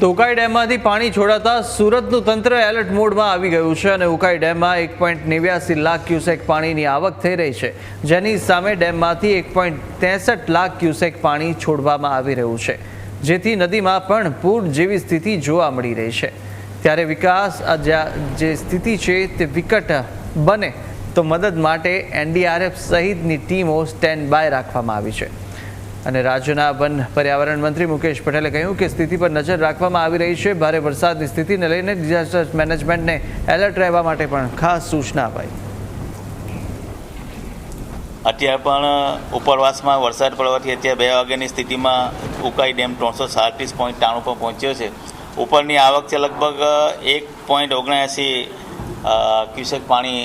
તો ઉકાઈ ડેમમાંથી પાણી છોડાતા સુરતનું તંત્ર એલર્ટ મોડમાં આવી ગયું છે અને ઉકાઈ ડેમમાં એક પોઈન્ટ નેવ્યાસી લાખ ક્યુસેક પાણીની આવક થઈ રહી છે. જેની સામે ડેમમાંથી એક પોઈન્ટ ત્રેસઠ લાખ ક્યુસેક પાણી છોડવામાં આવી રહ્યું છે. જેથી નદીમાં પણ પૂર જેવી સ્થિતિ જોવા મળી રહી છે. ત્યારે વિકાસ જે સ્થિતિ છે તે વિકટ બને તો મદદ માટે એનડીઆરએફ સહિતની ટીમો સ્ટેન્ડ બાય રાખવામાં આવી છે. અને રાજ્યના વન પર્યાવરણ મંત્રી મુકેશ પટેલે કહ્યું કે સ્થિતિ પર નજર રાખવામાં આવી રહી છે. ભારે વરસાદની સ્થિતિને લઈને ડિઝાસ્ટર મેનેજમેન્ટને એલર્ટ રહેવા માટે પણ ખાસ સૂચના અપાઈ. અત્યારે પણ ઉપરવાસમાં વરસાદ પડવાથી અત્યારે બે વાગ્યાની સ્થિતિમાં ઉકાઈ ડેમ ત્રણસો સાડત્રીસ પોઈન્ટ ત્રાણું પર પહોંચ્યો છે. ઉપરની આવક છે લગભગ એક પોઈન્ટ ઓગણએંસી ક્યુસેક પાણી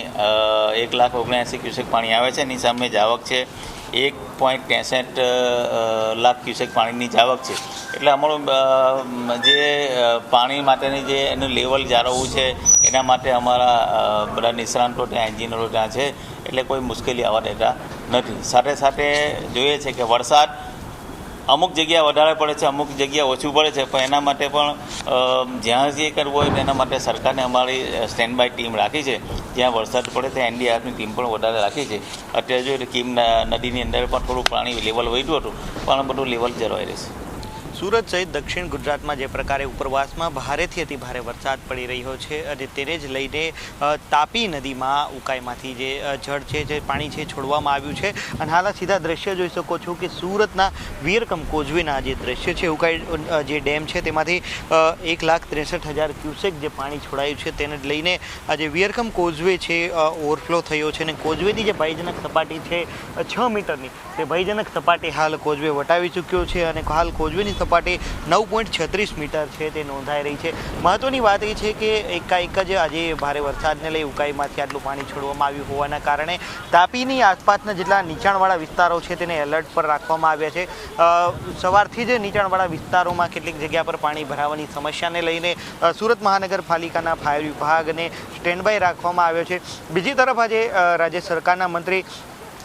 એક લાખ ઓગણએંસી ક્યુસેક પાણી આવે છે. એની સામે જ આવક છે. એક પોઈન્ટ ત્રેસઠ લાખ ક્યુસેક પાણીની જાવક છે. એટલે અમારું જે પાણી માટેની જે એનું લેવલ જાળવવું છે, એના માટે અમારા બધા નિષ્ણાંતો ત્યાં, એન્જિનિયરો ત્યાં છે. એટલે કોઈ મુશ્કેલી આવવા દેતા નથી. સાથે સાથે જોઈએ છે કે વરસાદ અમુક જગ્યા વધારે પડે છે, અમુક જગ્યા ઓછું પડે છે, પણ એના માટે પણ જ્યાં જે કરવું હોય તેના માટે સરકારને અમારી સ્ટેન્ડ બાય ટીમ રાખી છે. જ્યાં વરસાદ પડે ત્યાં એનડીઆરએફની ટીમ પણ વધારે રાખી છે. અત્યારે જોઈએ તો કીમ નદીની અંદર પણ થોડું પાણી લેવલ વધ્યું હતું, પણ બધું લેવલ જળવાઈ રહેશે. સુરત સહિત દક્ષિણ ગુજરાતમાં જે પ્રકારે ઉપરવાસમાં ભારેથી અતિ ભારે વરસાદ પડી રહ્યો છે અને તેને જ લઈને તાપી નદીમાં ઉકાઈમાંથી જે જળ છે, જે પાણી છે છોડવામાં આવ્યું છે. અને હાલના સીધા દ્રશ્ય જોઈ શકો છો કે સુરતના વીરકમ કોઝવેના જે દ્રશ્ય છે, ઉકાઈ જે ડેમ છે, તેમાંથી એક લાખ ત્રેસઠ હજાર ક્યુસેક જે પાણી છોડાયું છે, તેને લઈને આ જે વીરકમ કોઝવે છે ઓવરફ્લો થયો છે અને કોઝવેની જે ભયજનક સપાટી છે છ મીટરની, તે ભયજનક સપાટી હાલ કોઝવે વટાવી ચૂક્યો છે અને હાલ કોઝવેની સપાટી નવ પોઈન્ટ છત્રીસ મીટર છે તે નોંધાઈ રહી છે. મહત્વની વાત એ છે કે એકાએક જ આજે ભારે વરસાદને લઈ ઉકાઈમાંથી આટલું પાણી છોડવામાં આવ્યું હોવાના કારણે તાપીની આસપાસના જેટલા નીચાણવાળા વિસ્તારો છે તેને એલર્ટ પર રાખવામાં આવ્યા છે. સવારથી જ નીચાણવાળા વિસ્તારોમાં કેટલીક જગ્યા પર પાણી ભરાવાની સમસ્યાને લઈને સુરત મહાનગરપાલિકાના ફાયર વિભાગને સ્ટેન્ડ બાય રાખવામાં આવ્યો છે. બીજી તરફ આજે રાજ્ય સરકારના મંત્રી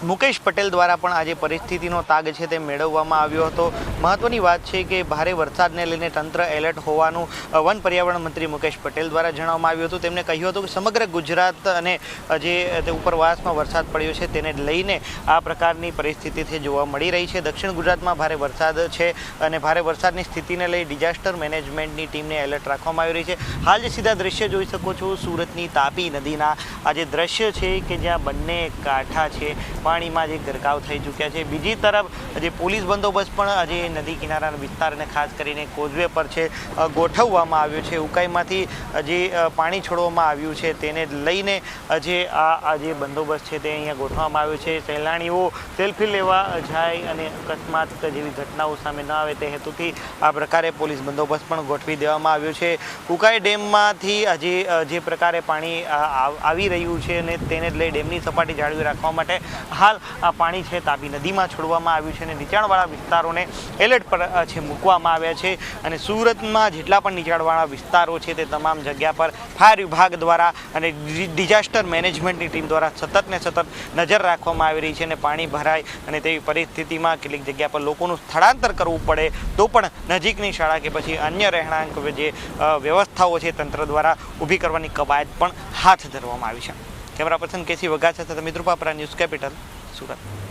મુકેશ પટેલ દ્વારા પણ આજે પરિસ્થિતિનો તાગ છે તે મેળવવામાં આવ્યો હતો. મહત્વની વાત છે કે ભારે વરસાદને લઈને તંત્ર એલર્ટ હોવાનું વન પર્યાવરણ મંત્રી મુકેશ પટેલ દ્વારા જણાવવામાં આવ્યું હતું. તેમણે કહ્યું હતું કે સમગ્ર ગુજરાત અને જે ઉપરવાસમાં વરસાદ પડ્યો છે તેને લઈને આ પ્રકારની પરિસ્થિતિ છે જોવા મળી રહી છે. દક્ષિણ ગુજરાતમાં ભારે વરસાદ છે અને ભારે વરસાદની સ્થિતિને લઈ ડિઝાસ્ટર મેનેજમેન્ટની ટીમને એલર્ટ રાખવામાં આવી રહી છે. હાલ જે સીધા દ્રશ્ય જોઈ શકો છો, સુરતની તાપી નદીના આ જે દ્રશ્ય છે કે જ્યાં બંને કાંઠા છે પાણીમાં જે ગરકાવ થઈ ચૂક્યા છે. બીજી તરફ જે પોલીસ બંદોબસ્ત પણ આજે નદી કિનારાના વિસ્તારને ખાસ કરીને કોઝવે પર છે ગોઠવવામાં આવ્યો છે. ઉકાઈમાંથી જે પાણી છોડવામાં આવ્યું છે તેને લઈને જે આ જે બંદોબસ્ત છે તે અહીંયા ગોઠવવામાં આવ્યો છે. સહેલાણીઓ સેલ્ફી લેવા જાય અને અકસ્માત જેવી ઘટનાઓ સામે ન આવે તે હેતુથી આ પ્રકારે પોલીસ બંદોબસ્ત પણ ગોઠવી દેવામાં આવ્યો છે. ઉકાઈ ડેમમાંથી આજે જે પ્રકારે પાણી આવી રહ્યું છે અને તેને લઈ ડેમની સપાટી જાળવી રાખવા માટે હાલ આ પાણી છે તાપી નદીમાં છોડવામાં આવ્યું છે અને નીચાણવાળા વિસ્તારોને એલર્ટ પર છે મૂકવામાં આવ્યા છે. અને સુરતમાં જેટલા પણ નીચાણવાળા વિસ્તારો છે તે તમામ જગ્યા પર ફાયર વિભાગ દ્વારા અને ડિઝાસ્ટર મેનેજમેન્ટની ટીમ દ્વારા સતત ને સતત નજર રાખવામાં આવી રહી છે અને પાણી ભરાય અને તેવી પરિસ્થિતિમાં કેટલીક જગ્યા પર લોકોનું સ્થળાંતર કરવું પડે તો પણ નજીકની શાળા કે પછી અન્ય રહેણાંક જે વ્યવસ્થાઓ છે તંત્ર દ્વારા ઊભી કરવાની કવાયત પણ હાથ ધરવામાં આવી છે. કેમેરા પર્સન કેસી વઘા સાથે મિત્રો પાપરા ન્યૂઝ કેપિટલ સુરત.